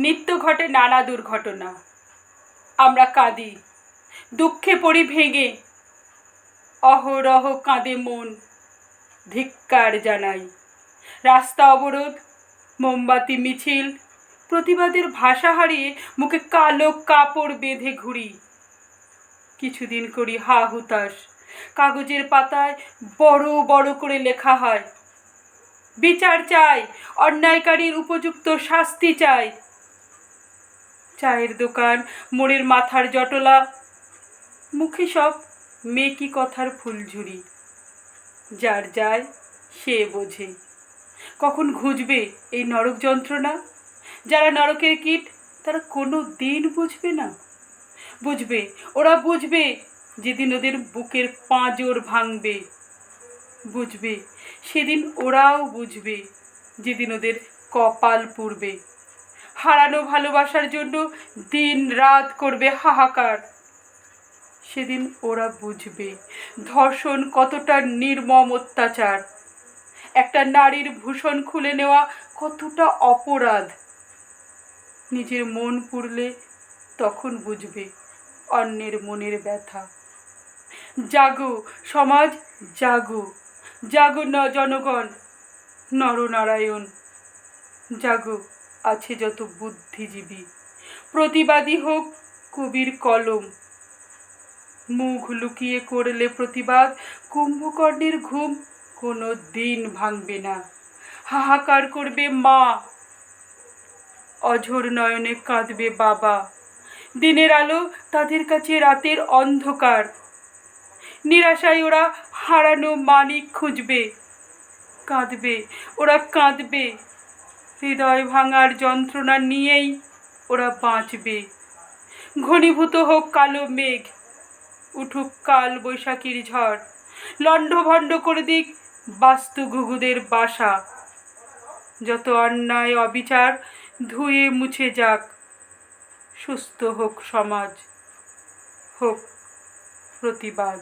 নিত্য ঘটে নানা দুর্ঘটনা। আমরা কাঁদি, দুঃখে পড়ি ভেঙে। অহরহ কাঁদে মন, ধিক্কার জানাই। রাস্তা অবরোধ, মোমবাতি, মিছিল, প্রতিবাদের ভাষা হারিয়ে মুখে কালো কাপড় বেঁধে ঘুরি। কিছুদিন করি হা হুতাশ, কাগজের পাতায় বড় বড় করে লেখা হয়। বিচার চাই, অন্যায়কারীর উপযুক্ত শাস্তি চাই। চায়ের দোকান মোড়ের মাথার জটলা। মুখে সব মেকি কথার ফুলঝুরি। যার যায়, সে বোঝে। কখন ঘুচবে এই নরক যন্ত্রণা? যারা নরকের কীট, তারা কোনো দিন বুঝবে না। বুঝবে, ওরা বুঝবে যেদিন ওদের বুকের পাঁজর ভাঙবে। বুঝবে, সেদিন ওরাও বুঝবে যেদিন ওদের কপাল পুড়বে। হারানো ভালোবাসার জন্য দিন রাত করবে হাহাকার। সেদিন ওরা বুঝবে ধর্ষণ কতটা নির্মম অত্যাচার। একটা নারীর ভূষণ খুলে নেওয়া কতটা অপরাধ। নিজের মন পুড়লে তখন বুঝবে অন্যের মনের ব্যথা। জাগো, সমাজ, জাগো। জাগো ন জনগণ, নরনারায়ণ। জাগো। আছে যত বুদ্ধিজীবী। প্রতিবাদী হোক কবির কলম। মুখ লুকিয়ে করলে প্রতিবাদ, কুম্ভকর্ণের ঘুম কোনো দিন ভাঙবে না। হাহাকার করবে মা। অঝোর নয়নে কাঁদবে বাবা। দিনের আলো তাদের কাছে রাতের অন্ধকার। নিরাশায় ওরা হারানো মানিক খুঁজবে। কাঁদবে, ওরা কাঁদবে। হৃদয় ভাঙার যন্ত্রণা নিয়েই ওরা বাঁচবে। ঘনীভূত হোক কালো মেঘ, উঠুক কাল বৈশাখীর ঝড়, লণ্ডভণ্ড করে দিক বাস্তু ঘুঘুদের বাসা। যত অন্যায় অবিচার ধুয়ে মুছে যাক, সুস্থ হোক সমাজ, হোক প্রতিবাদ।